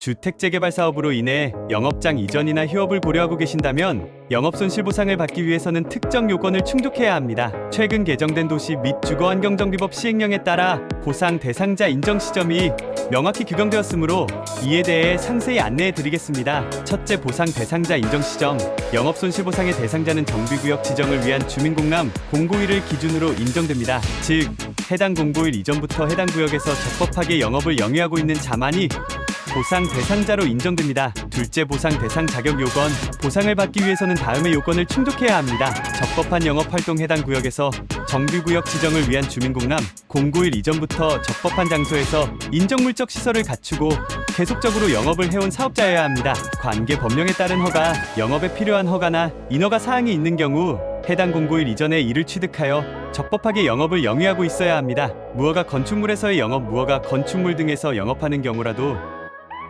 주택 재개발 사업으로 인해 영업장 이전이나 휴업을 고려하고 계신다면 영업 손실 보상을 받기 위해서는 특정 요건을 충족해야 합니다. 최근 개정된 도시 및 주거 환경 정비법 시행령에 따라 보상 대상자 인정 시점이 명확히 규정되었으므로 이에 대해 상세히 안내해 드리겠습니다. 첫째 보상 대상자 인정 시점 영업 손실 보상의 대상자는 정비구역 지정을 위한 주민공람 공고일을 기준으로 인정됩니다. 즉 해당 공고일 이전부터 해당 구역에서 적법하게 영업을 영위하고 있는 자만이 보상 대상자로 인정됩니다. 둘째 보상 대상 자격 요건 보상을 받기 위해서는 다음의 요건을 충족해야 합니다. 적법한 영업 활동 해당 구역에서 정비구역 지정을 위한 주민공람 공고일 이전부터 적법한 장소에서 인정물적 시설을 갖추고 계속적으로 영업을 해온 사업자여야 합니다. 관계 법령에 따른 허가, 영업에 필요한 허가나 인허가 사항이 있는 경우 해당 공고일 이전에 이를 취득하여 적법하게 영업을 영위하고 있어야 합니다. 무허가 건축물에서의 영업, 무허가 건축물 등에서 영업하는 경우라도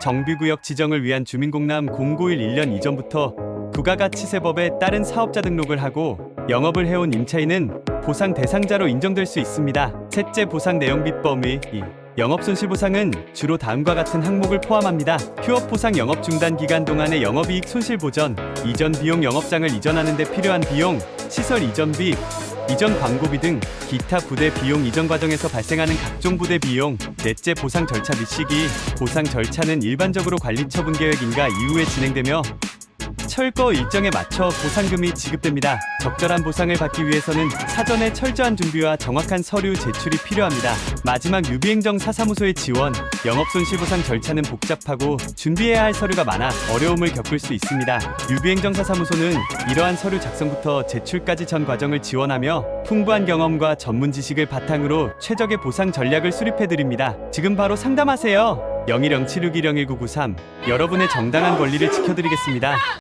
정비구역 지정을 위한 주민공람 공고일 1년 이전부터 부가가치세법에 따른 사업자 등록을 하고 영업을 해온 임차인은 보상 대상자로 인정될 수 있습니다. 셋째 보상 내용 및 범위 이 영업 손실 보상은 주로 다음과 같은 항목을 포함합니다. 휴업 보상 영업 중단 기간 동안의 영업이익 손실 보전, 이전 비용 영업장을 이전하는 데 필요한 비용, 시설 이전비, 이전 광고비 등 기타 부대 비용 이전 과정에서 발생하는 각종 부대 비용, 넷째 보상 절차 및 시기, 보상 절차는 일반적으로 관리 처분 계획 인가 이후에 진행되며 철거 일정에 맞춰 보상금이 지급됩니다. 적절한 보상을 받기 위해서는 사전에 철저한 준비와 정확한 서류 제출이 필요합니다. 마지막 유비행정 사사무소의 지원, 영업손실보상 절차는 복잡하고 준비해야 할 서류가 많아 어려움을 겪을 수 있습니다. 유비행정 사사무소는 이러한 서류 작성부터 제출까지 전 과정을 지원하며 풍부한 경험과 전문 지식을 바탕으로 최적의 보상 전략을 수립해 드립니다. 지금 바로 상담하세요. 010761011993 여러분의 정당한 권리를 지켜드리겠습니다.